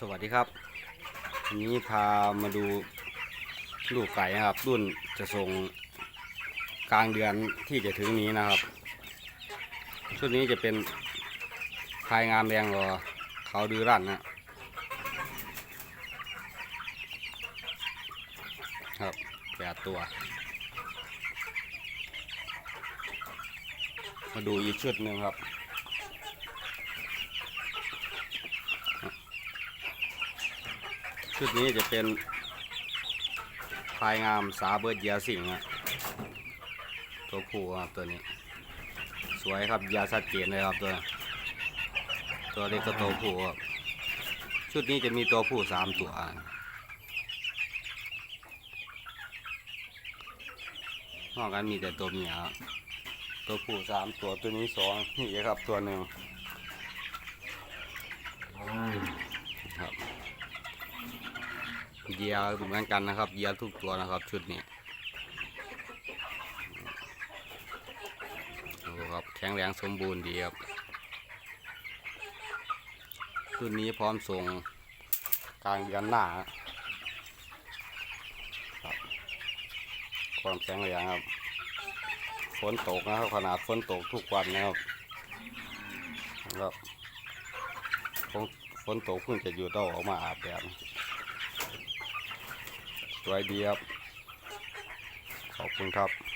สวัสดีครับวันนี้พามาดูลูกไก่นะครับ รุ่นจะส่งกลางเดือนที่จะถึงนี้นะครับ ชุดนี้จะเป็นพายงามแดงรอเขาดือรั่นนะครับแปดตัว มาดูอีกชุดหนึ่งครับ ชุดนี้จะเป็นพายงามสาเบิร์ดยาสิงห์ตัวผู้ครับตัวนี้ สวยครับยาชัดเจนเลยครับตัว ตัวเล็กก็ตัวผู้ครับชุดนี้จะมีตัวผู้สามตัวนอกกันมีแต่ตัวเมียครับตัวผู้สามตัวตัวนี้สองนี่ครับตัวหนึ่งครับ เหยียร์เหมือนกันนะครับเหยียร์ทุกตัวนะครับ ชุดนี้ดูครับแข็งแรงสมบูรณ์ดีครับชุดนี้พร้อมส่งกลางเดือนหน้าครับความแข็งแรงครับฝนตกนะครับขนาดฝนตกทุกวันนะครับแล้วฝนฝนตกเพิ่งจะอยู่ต้องออกมาอาบแดด สวยดีครับ ขอบคุณครับ